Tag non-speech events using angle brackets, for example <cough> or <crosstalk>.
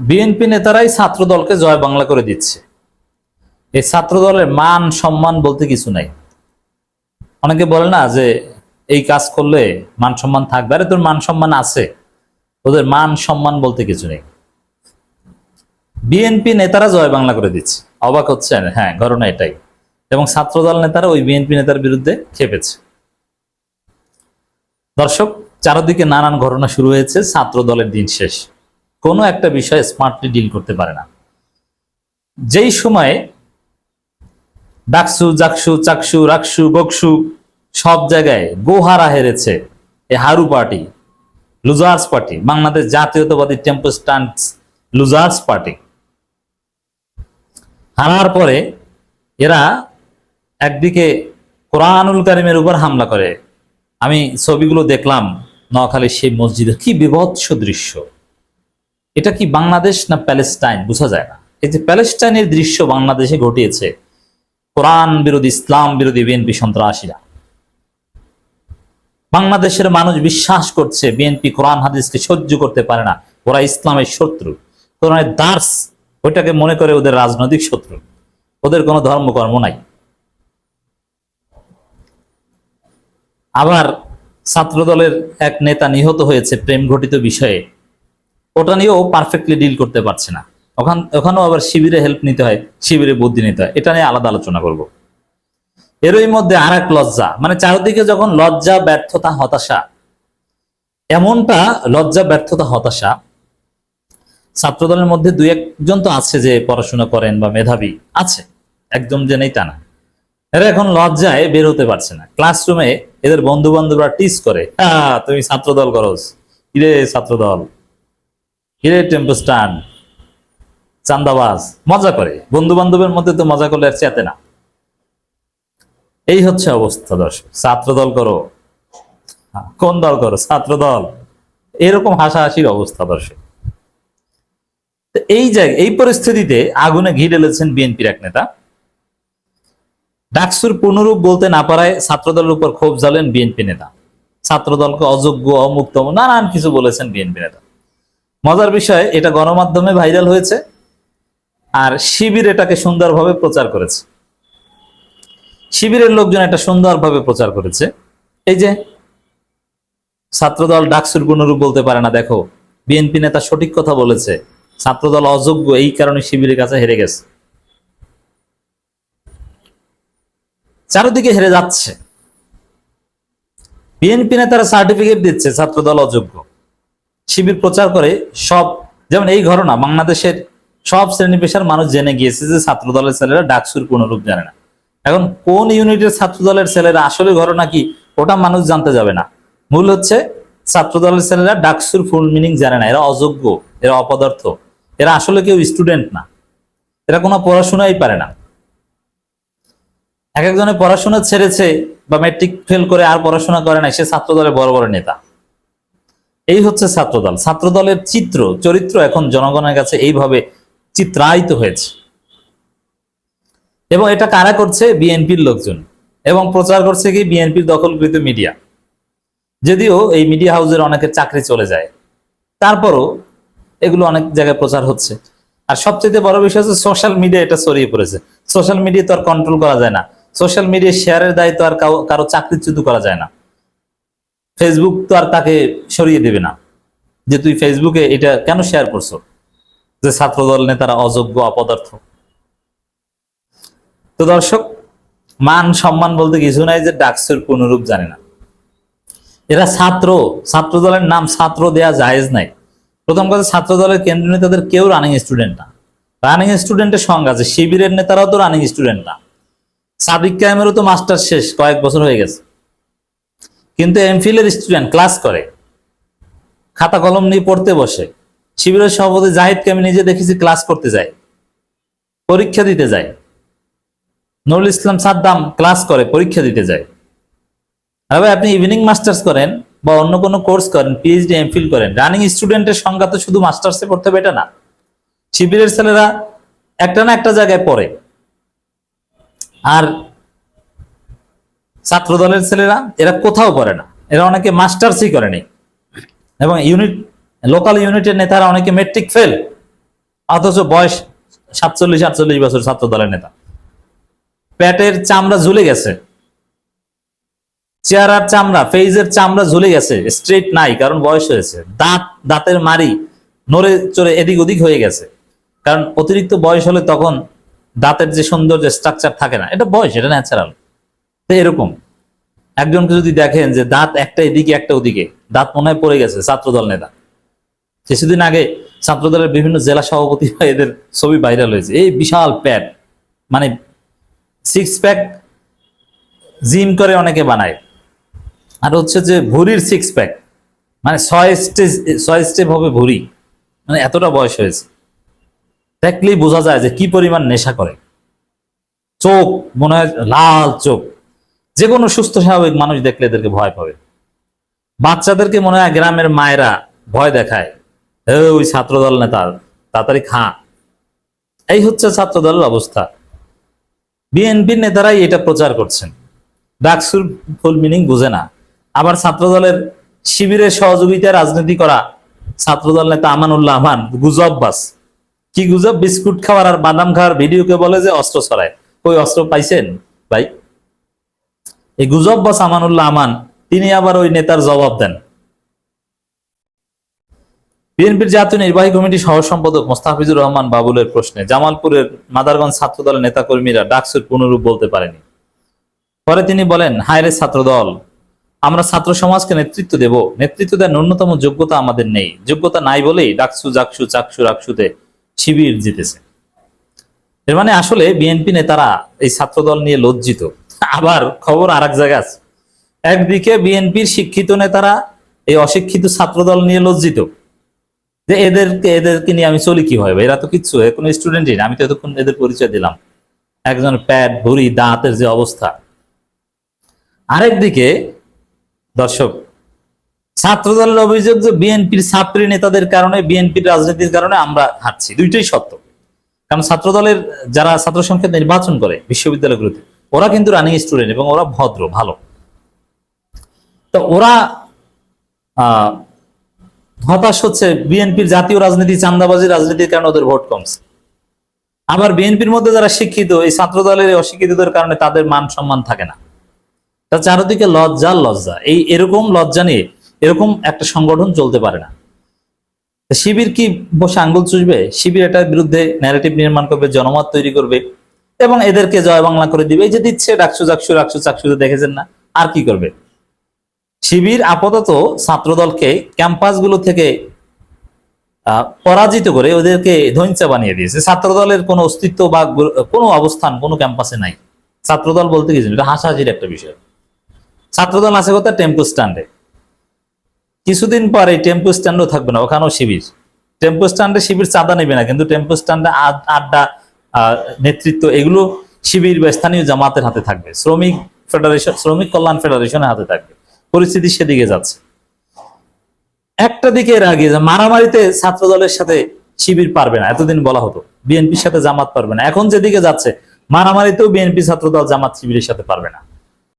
BNP নেতারাই ছাত্র দলকে জয় বাংলা করে দিচ্ছে। এই ছাত্র দলের মান, সম্মান বলতে কিছু নাই। অনেকে বলে না যে এই কাজ করলে মান, সম্মান থাকবে। আরে, তোর মান, সম্মান আছে। ওদের মান, সম্মান বলতে কিছু নেই। বিএনপি নেতারা জয় বাংলা করে দিচ্ছে। অবাক হচ্ছে হ্যাঁ ঘটনা এটাই। এবং ছাত্রদল নেতারা ওই বিএনপি নেতার বিরুদ্ধে খেপেছে। দর্শক, চারদিকে নানান ঘটনা শুরু হয়েছে। ছাত্র দলের দিন শেষ। কোনো একটা বিষয়ে স্মার্টলি ডিল করতে পারে না। যেই সময়ে ডাকসু, জাকসু, চাকসু, রাকসু, গকসু সব জায়গায় গোহারা হেরেছে এ হারু পার্টি, লুজার্স পার্টি, বাংলাদেশ জাতীয়তাবাদী টেম্পোস্টান্টস লুজার্স পার্টি। হারার পরে এরা একদিকে কোরআনুল কারিমের উপর হামলা করে। আমি ছবিগুলো দেখলাম, নোয়াখালীর সেই মসজিদে কি বিভৎস দৃশ্য। এটা কি বাংলাদেশ না প্যালেস্টাইন? বোঝা যায় না। এই যে প্যালেস্টাইনের দৃশ্য বাংলাদেশে ঘটিয়েছে, কোরআন বিরোধী, ইসলাম বিরোধী বিএনপি সন্ত্রাসীরা। বাংলাদেশের মানুষ বিশ্বাস করছে বিএনপি কোরআন হাদিসকে সহ্য করতে পারে না। ওরা ইসলামের শত্রু। কোরআনের দার্স, ওইটাকে মনে করে ওদের রাজনৈতিক শত্রু। ওদের কোনো ধর্মকর্ম নাই। আবার ছাত্রদলের এক নেতা নিহত হয়েছে প্রেম ঘটিত বিষয়ে। ওটা নিয়েও পারফেক্টলি ডিল করতে পারছে না। ওখান ওখানেও আবার শিবিরে হেল্প নিতে হয় শিবিরে বুদ্ধি নিতে হয়। এটা নিয়ে আলাদা আলোচনা করব। এরই মধ্যে আর এক লজ্জা মানে চারদিকে যখন লজ্জা ব্যর্থতা হতাশা এমনটা লজ্জা ব্যর্থতা হতাশা ছাত্রদলের মধ্যে দুই একজন তো আছে যে পড়াশোনা করেন বা মেধাবী আছে। একদম যে নেই তা না। এরা এখন লজ্জায় বের হতে পারছে না। ক্লাসরুমে এদের বন্ধু বান্ধবরা টিস করে "আহ, তুমি ছাত্রদল কিরে ছাত্রদল? কিরে টেম্পো চান্দাবাজ মজা করে। বন্ধু বান্ধবের মধ্যে তো মজা করলে আর চেতে না। এই হচ্ছে অবস্থা দর্শক ছাত্রদল করো। হ্যাঁ, কোন দল করো? ছাত্রদল। এরকম হাসাহাসির অবস্থা দর্শক। এই জায়গায় এই পরিস্থিতিতে আগুনে ঘি ঢেলেছেন বিএনপির এক নেতা। ডাকসুর পুনরূপ বলতে না পারায় ছাত্রদলের উপর ক্ষোভ জ্বালেন বিএনপি নেতা। ছাত্রদলকে অযোগ্য অমুক্ত নানান কিছু বলেছেন বিএনপি নেতা। মজার বিষয়, এটা গণমাধ্যমে ভাইরাল হয়েছে আর শিবির এটাকে সুন্দরভাবে প্রচার করেছে। শিবিরের লোকজন এটা সুন্দরভাবে প্রচার করেছে। এই যে ছাত্রদল ডাকসুর পুনরূপ বলতে পারে না, দেখো, বিএনপি নেতা সঠিক কথা বলেছে, ছাত্রদল অযোগ্য, এই কারণে শিবিরের কাছে হেরে গেছে। চারদিকে হেরে যাচ্ছে। বিএনপি নেতারা সার্টিফিকেট দিচ্ছে, ছাত্রদল অযোগ্য। শিবির প্রচার করে সব, যেমন এই ঘটনা, বাংলাদেশের সব শ্রেণি পেশার মানুষ জেনে গিয়েছে যে ছাত্রদলের ছেলেরা ডাকসুর পুনরূপ জানে না। এখন কোন ইউনিটের ছাত্রদলের ছেলেরা আসলে ঘটনা কি, ওটা মানুষ জানতে যাবে না। মূল হচ্ছে, ছাত্রদলের ছেলেরা ডাকসুর ফুল মিনিং জানে না। এরা অযোগ্য, এরা অপদার্থ, এরা আসলে কেউ স্টুডেন্ট না। এরা কোনো পড়াশোনাই পারে না। এক একজনে পড়াশোনা ছেড়েছে বা ম্যাট্রিক ফেল করে আর পড়াশোনা করে না সে ছাত্রদলের বড় বড় নেতা। এই হচ্ছে ছাত্রদল। ছাত্রদলের চিত্র, চরিত্র এখন জনগণের কাছে এইভাবে চিত্রায়িত হয়েছে। এবং এটা কারা করছে? বিএনপির লোকজন। এবং প্রচার করছে কি? বিএনপির দখলকৃত মিডিয়া। যদিও এই মিডিয়া হাউসের অনেকের চাকরি চলে যায়। তারপরও এগুলো অনেক জায়গায় প্রচার হচ্ছে। আর সবচেয়ে বড় বিষয় হচ্ছে সোশ্যাল মিডিয়া এটা ছড়িয়ে পড়েছে। সোশ্যাল মিডিয়া তো আর কন্ট্রোল করা যায় না। সোশ্যাল মিডিয়া শেয়ারের দায়িত্ব আর কারও চাকরিচ্যুত করা যায় না। ফেসবুক তো আর তাকে সরিয়ে দেবে না। যে তুই ফেসবুকে এটা কেন শেয়ার করছ? যে ছাত্রদল নেতারা অযোগ্য, অপদার্থ। তো দর্শক, মান সম্মান বলতে কিছু নাই যে ডাকসের পুনরূপ জানে না। এরা ছাত্র ছাত্র দলের নাম ছাত্র দেয়া জায়েজ নাই। প্রথম কথা ছাত্র দলের কেন্দ্রীয় নেতাদের কেউ রানিং স্টুডেন্ট না। রানিং স্টুডেন্টের সংখ্যা আছে, শিবিরের নেতারাও তো রানিং স্টুডেন্ট না। সাদিক কায়েমেরও তো মাস্টার শেষ, কয়েক বছর হয়ে গেছে। কিন্তু এমফিলের স্টুডেন্ট ক্লাস করে। খাতা কলম নিয়ে পড়তে বসে। শিবিরের সভাপতি জাহিদকে আমি নিজে দেখেছি ক্লাস করতে যায়। পরীক্ষা দিতে যায়। নুরুল ইসলাম সাদ্দাম ক্লাস করে, পরীক্ষা দিতে যায়। আর ভাই, আপনি ইভিনিং মাস্টার্স করেন বা অন্য কোনো কোর্স করেন পিএইচডি এমফিল করেন রানিং স্টুডেন্টের সংখ্যা তো শুধু মাস্টার্সে পড়তে হবে, এটা না। শিবিরের ছেলেরা একটা না একটা জায়গায় পড়ে। আর ছাত্র দলের ছেলেরা, এরা কোথাও পড়ে না। এরা অনেকে মাস্টার্সই করেনি এবং ইউনিট, লোকাল ইউনিটের নেতারা অনেকে মেট্রিক ফেল অথচ বয়স সাতচল্লিশ, আটচল্লিশ বছর ছাত্র দলের নেতা। প্যাটের চামড়া ঝুলে গেছে। চেহারার চামড়া, ফেইজের চামড়া ঝুলে গেছে। স্ট্রেট নাই, কারণ বয়স হয়েছে। দাঁত, দাঁতের মারি নড়ে চড়ে এদিক ওদিক হয়ে গেছে। কারণ অতিরিক্ত বয়স হলে তখন দাঁতের যে সৌন্দর্য স্ট্রাকচার থাকে না। এটা বয়স, এটা ন্যাচারাল তো এরকম। একজনকে যদি দেখেন যে দাঁত একটা এদিকে, একটা ওদিকে, দাঁত মনে হয় পড়ে গেছে, ছাত্রদল নেতা। কিছুদিন আগে ছাত্রদলের বিভিন্ন জেলা সভাপতি <laughs> এদের ছবি ভাইরাল হয়েছে। এই বিশাল প্যাড মানে সিক্স প্যাক জিম করে অনেকে বানায়। আর হচ্ছে যে ভুরির সিক্স প্যাক মানে ছয় স্টেজ ছয় স্টেপ হবে ভুরি মানে এতটা বয়স হয়েছে। দেখলেই বোঝা যায় যে কি পরিমাণ নেশা করে। চোখ মনে হয় লাল চোখ। যে কোনো সুস্থ স্বাভাবিক মানুষ দেখলে এদেরকে ভয় পাবে। বাচ্চাদেরকে মনে হয় গ্রামের মায়েরা ভয় দেখায়। "এ, ওই ছাত্রদল নেতা তাড়াতাড়ি খা। এই হচ্ছে ছাত্রদলের অবস্থা। বিএনপির নেতারাই এটা প্রচার করছেন। ডাকসুর ফুল মিনিং বুঝে না। আবার ছাত্রদলের শিবিরের সহযোগিতায় রাজনীতি করা ছাত্রদল নেতা আমানুল্লাহ আমান গুজব বাস। কি গুজব? বিস্কুট খাওয়ার আর বাদাম খাওয়ার ভিডিওকে বলে যে অস্ত্র ছড়ায়। ওই অস্ত্র পাইছেন? ভাই এই গুজব বাস আমানুল্লাহ আমান, তিনি আবার ওই নেতার জবাব দেন। বিএনপির জাতীয় নির্বাহী কমিটির সহ সম্পাদক মোস্তাফিজুর রহমান বাবুলের প্রশ্নে, জামালপুরের মাদারগঞ্জ ছাত্রদলের নেতাকর্মীরা ডাকসুর পুনরূপ বলতে পারেনি। পরে তিনি বলেন হায়রে ছাত্রদল, আমরা ছাত্র সমাজকে নেতৃত্ব দেব। নেতৃত্ব দেওয়ার ন্যূনতম যোগ্যতা আমাদের নেই। যোগ্যতা নাই বলেই ডাকসু, জাকসু, চাকসু, রাকসুতে শিবির জিতেছে। এর মানে আসলে বিএনপি নেতারা এই ছাত্রদল নিয়ে লজ্জিত। আবার খবর আর এক জায়গায় আছে। একদিকে বিএনপির শিক্ষিত নেতারা এই অশিক্ষিত ছাত্রদল নিয়ে লজ্জিত। যে এদেরকে এদেরকে নিয়ে আমি চলি কীভাবে? এরা তো কিচ্ছু কোনো স্টুডেন্টই না। আমি তো এতক্ষণ এদের পরিচয় দিলাম। একজন প্যাট, ভুড়ি, দাঁতের যে অবস্থা। আরেকদিকে, দর্শক, ছাত্রদলের অভিযোগ যে বিএনপির ছাত্রী নেতাদের কারণে, বিএনপির রাজনীতির কারণে আমরা হারছি দুইটাই সত্য। কারণ ছাত্রদলের যারা ছাত্র সংসদ নির্বাচন করে বিশ্ববিদ্যালয়গুলোতে ওরা কিন্তু রানিং স্টুডেন্ট এবং ওরা ভদ্র, ভালো। তো ওরা হতাশ হচ্ছে, বিএনপির জাতীয় রাজনীতি চান্দাবাজি রাজনীতির কারণে ওদের ভোট কমছে। আবার বিএনপির মধ্যে যারা শিক্ষিত, এই ছাত্র দলের অশিক্ষিতদের কারণে তাদের মান সম্মান থাকে না। তা চারদিকে লজ্জা আর লজ্জা। এই এরকম লজ্জা নিয়ে এরকম একটা সংগঠন চলতে পারে না। শিবির কি বসে আঙ্গুল চুষবে? শিবির এটার বিরুদ্ধে ন্যারেটিভ নির্মাণ করবে, জনমত তৈরি করবে? এবং এদেরকে জয় বাংলা করে দিবে। এই যে দিচ্ছে ডাকসু ডাকসু ডাকসু চাকসু দেখেছেন না আর কি করবে? শিবির আপাতত ছাত্রদলকে ক্যাম্পাসগুলো থেকে পরাজিত করে ওদেরকে ধৈঞ্চা বানিয়ে দিয়েছে। ছাত্রদলের কোনো অস্তিত্ব বা কোনো অবস্থান কোনো ক্যাম্পাসে নাই। ছাত্রদল বলতে নেই, এটা হাসাহাসির একটা বিষয়। ছাত্রদল আছে কথা টেম্পো স্ট্যান্ডে। কিছুদিন পরে টেম্পো স্ট্যান্ডও থাকবে না ওখানেও শিবির। টেম্পো স্ট্যান্ডে শিবির চাঁদা নেবে না কিন্তু টেম্পো স্ট্যান্ডে আড- আড্ডা নেতৃত্ব, এগুলো শিবির বা স্থানীয় জামাতের হাতে থাকবে। শ্রমিক ফেডারেশন, শ্রমিক কল্যাণ ফেডারেশনের হাতে থাকবে। পরিস্থিতি সেদিকে যাচ্ছে। একটা দিকে এর আগে মারামারিতে ছাত্র দলের সাথে শিবির পারবে না, এতদিন বলা হতো। বিএনপির সাথে জামাত পারবে না। এখন যেদিকে যাচ্ছে, মারামারিতেও বিএনপি ছাত্র দল জামাত শিবিরের সাথে পারবে না।